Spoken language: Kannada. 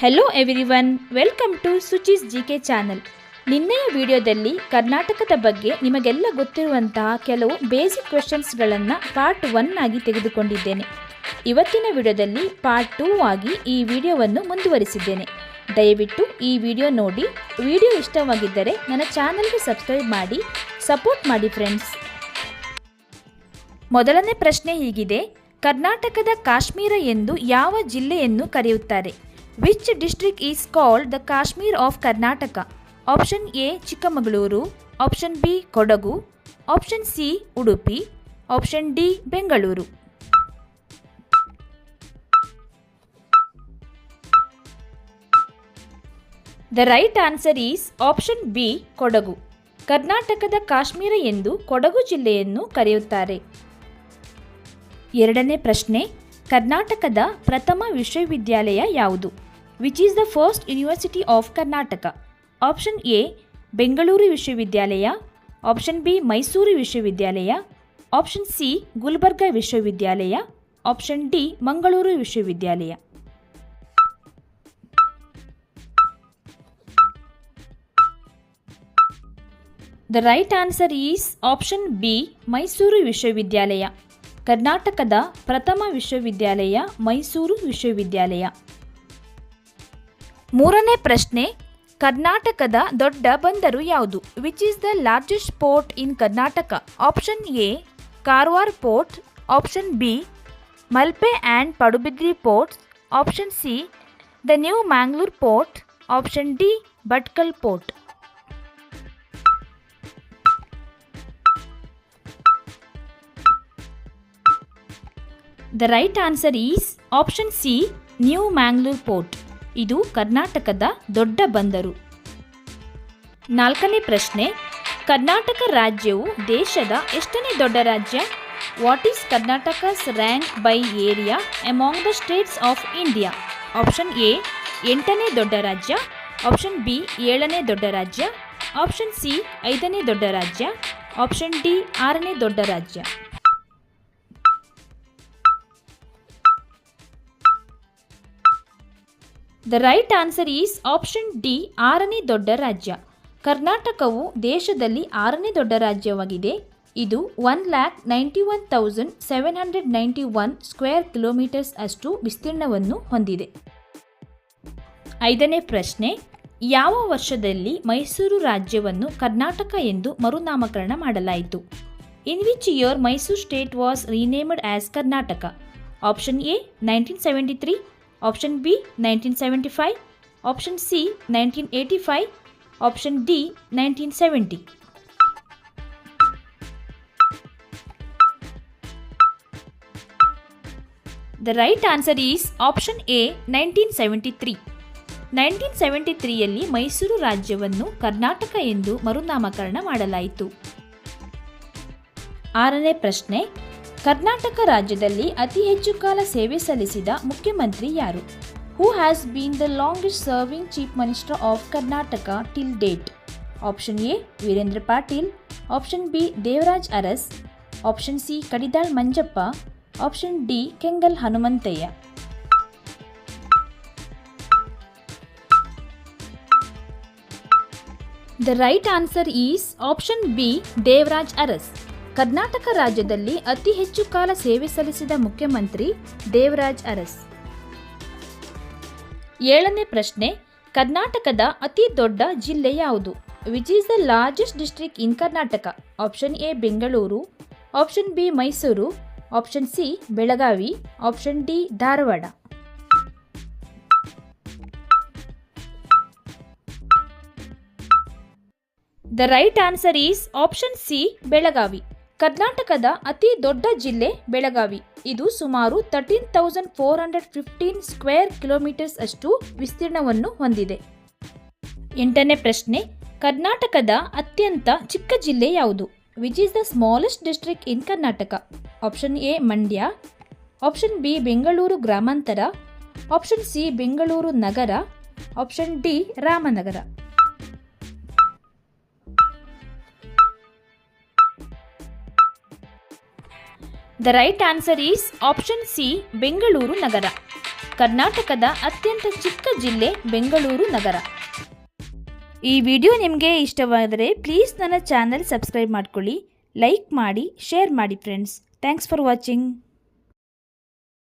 ಹೆಲೋ ಎವ್ರಿವನ್ ವೆಲ್ಕಮ್ ಟು ಸುಚೀಸ್ ಜಿ ಕೆ ಚಾನಲ್ ನಿನ್ನೆಯ ವಿಡಿಯೋದಲ್ಲಿ ಕರ್ನಾಟಕದ ಬಗ್ಗೆ ನಿಮಗೆಲ್ಲ ಗೊತ್ತಿರುವಂತಹ ಕೆಲವು ಬೇಸಿಕ್ ಕ್ವೆಶನ್ಸ್ಗಳನ್ನು ಪಾರ್ಟ್ ಒನ್ ಆಗಿ ತೆಗೆದುಕೊಂಡಿದ್ದೇನೆ. ಇವತ್ತಿನ ವಿಡಿಯೋದಲ್ಲಿ ಪಾರ್ಟ್ ಟೂ ಆಗಿ ಈ ವಿಡಿಯೋವನ್ನು ಮುಂದುವರಿಸಿದ್ದೇನೆ. ದಯವಿಟ್ಟು ಈ ವಿಡಿಯೋ ನೋಡಿ. ವಿಡಿಯೋ ಇಷ್ಟವಾಗಿದ್ದರೆ ನನ್ನ ಚಾನಲ್ಗೆ ಸಬ್ಸ್ಕ್ರೈಬ್ ಮಾಡಿ ಸಪೋರ್ಟ್ ಮಾಡಿ ಫ್ರೆಂಡ್ಸ್ ಮೊದಲನೇ ಪ್ರಶ್ನೆ ಹೀಗಿದೆ. ಕರ್ನಾಟಕದ ಕಾಶ್ಮೀರ ಎಂದು ಯಾವ ಜಿಲ್ಲೆಯನ್ನು ಕರೆಯುತ್ತಾರೆ? Which district is called the Kashmir of Karnataka option A Chikkamagaluru option B Kodagu option C Udupi option D Bengaluru the right answer is option B Kodagu ಕರ್ನಾಟಕದ ಕಾಶ್ಮೀರ ಎಂದು ಕೊಡಗು ಜಿಲ್ಲೆಯನ್ನು ಕರೆಯುತ್ತಾರೆ. ಎರಡನೇ ಪ್ರಶ್ನೆ, ಕರ್ನಾಟಕದ ಪ್ರಥಮ ವಿಶ್ವವಿದ್ಯಾಲಯ ಯಾವುದು? Which is the first university of Karnataka option A Bengaluru ವಿಶ್ವವಿದ್ಯಾಲಯ ಆಪ್ಷನ್ ಬಿ ಮೈಸೂರು ವಿಶ್ವವಿದ್ಯಾಲಯ ಆಪ್ಷನ್ ಸಿ ಗುಲ್ಬರ್ಗ ವಿಶ್ವವಿದ್ಯಾಲಯ ಆಪ್ಷನ್ ಡಿ ಮಂಗಳೂರು ವಿಶ್ವವಿದ್ಯಾಲಯ the right answer is option B Mysuru ವಿಶ್ವವಿದ್ಯಾಲಯ ಕರ್ನಾಟಕದ ಪ್ರಥಮ ವಿಶ್ವವಿದ್ಯಾಲಯ ಮೈಸೂರು ವಿಶ್ವವಿದ್ಯಾಲಯ ಮೂರನೇ ಪ್ರಶ್ನೆ, ಕರ್ನಾಟಕದ ದೊಡ್ಡ ಬಂದರು ಯಾವುದು? Which is the largest port in Karnataka? Option A Karwar port option B Malpe and Padubidri ports option C the new Mangalore port option D Bhatkal port the right answer is option C new Mangalore port ಇದು ಕರ್ನಾಟಕದ ದೊಡ್ಡ ಬಂದರು. ನಾಲ್ಕನೇ ಪ್ರಶ್ನೆ, ಕರ್ನಾಟಕ ರಾಜ್ಯವು ದೇಶದ ಎಷ್ಟನೇ ದೊಡ್ಡ ರಾಜ್ಯ? What is Karnataka's rank by area among the states of India option A ಎಂಟನೇ ದೊಡ್ಡ ರಾಜ್ಯ. ಆಪ್ಷನ್ ಬಿ ಏಳನೇ ದೊಡ್ಡ ರಾಜ್ಯ. ಆಪ್ಷನ್ ಸಿ ಐದನೇ ದೊಡ್ಡ ರಾಜ್ಯ. ಆಪ್ಷನ್ ಡಿ ಆರನೇ ದೊಡ್ಡ ರಾಜ್ಯ. The right answer is option D ಆರನೇ ದೊಡ್ಡ ರಾಜ್ಯ. ಕರ್ನಾಟಕವು ದೇಶದಲ್ಲಿ ಆರನೇ ದೊಡ್ಡ ರಾಜ್ಯವಾಗಿದೆ. ಇದು one lakh ninety one thousand seven hundred ninety one square kilometers ಅಷ್ಟು ವಿಸ್ತೀರ್ಣವನ್ನು ಹೊಂದಿದೆ. ಐದನೇ ಪ್ರಶ್ನೆ, ಯಾವ ವರ್ಷದಲ್ಲಿ ಮೈಸೂರು ರಾಜ್ಯವನ್ನು ಕರ್ನಾಟಕ ಎಂದು ಮರುನಾಮಕರಣ ಮಾಡಲಾಯಿತು? In which year Mysuru state was renamed as Karnataka option A nineteen seventy three option B nineteen seventy five option C nineteen eighty five option D nineteen seventy the right answer is option A nineteen seventy three nineteen seventy ತ್ರೀಯಲ್ಲಿ Mysuru ರಾಜ್ಯವನ್ನು ಕರ್ನಾಟಕ ಎಂದು ಮರುನಾಮಕರಣ ಮಾಡಲಾಯಿತು. ಆರನೇ ಪ್ರಶ್ನೆ ಕರ್ನಾಟಕ ರಾಜ್ಯದಲ್ಲಿ ಅತಿ ಹೆಚ್ಚು ಕಾಲ ಸೇವೆ ಸಲ್ಲಿಸಿದ ಮುಖ್ಯಮಂತ್ರಿ ಯಾರು? Who has been the longest serving chief minister of Karnataka till date option A Veerendra Patil option B Devaraj Urs option C Kadidal Manjappa option D Kengal Hanumanthaiah the right answer is option B Devaraj Urs Karnataka ರಾಜ್ಯದಲ್ಲಿ ಅತಿ ಹೆಚ್ಚು ಕಾಲ ಸೇವೆ ಸಲ್ಲಿಸಿದ ಮುಖ್ಯಮಂತ್ರಿ ದೇವರಾಜ್ ಅರಸ್. ಏಳನೇ ಪ್ರಶ್ನೆ, ಕರ್ನಾಟಕದ ಅತಿ ದೊಡ್ಡ ಜಿಲ್ಲೆ ಯಾವುದು? Which is the largest district in Karnataka. Option A, Bengaluru. Option B, Mysuru. Option C, Belagavi. Option D, Dharwad. The right answer is option C, Belagavi. ಕರ್ನಾಟಕದ ಅತಿ ದೊಡ್ಡ ಜಿಲ್ಲೆ ಬೆಳಗಾವಿ. ಇದು ಸುಮಾರು thirteen thousand four hundred fifteen square kilometers ಅಷ್ಟು ವಿಸ್ತೀರ್ಣವನ್ನು ಹೊಂದಿದೆ. ಎಂಟನೇ ಪ್ರಶ್ನೆ, ಕರ್ನಾಟಕದ ಅತ್ಯಂತ ಚಿಕ್ಕ ಜಿಲ್ಲೆ ಯಾವುದು? Which is the smallest district in Karnataka? Option A Mandya. Option B Bengaluru ಗ್ರಾಮಾಂತರ. Option C Bengaluru Nagar. Option D Ramanagara. The right answer is option C Bengaluru ನಗರ ಕರ್ನಾಟಕದ ಅತ್ಯಂತ ಚಿಕ್ಕ ಜಿಲ್ಲೆ ಬೆಂಗಳೂರು ನಗರ. ಈ ವಿಡಿಯೋ ನಿಮಗೆ ಇಷ್ಟವಾದರೆ ಪ್ಲೀಸ್ ನನ್ನ ಚಾನಲ್ ಸಬ್ಸ್ಕ್ರೈಬ್ ಮಾಡ್ಕೊಳ್ಳಿ ಲೈಕ್ ಮಾಡಿ ಶೇರ್ ಮಾಡಿ ಫ್ರೆಂಡ್ಸ್ ಥ್ಯಾಂಕ್ಸ್ ಫಾರ್ ವಾಚಿಂಗ್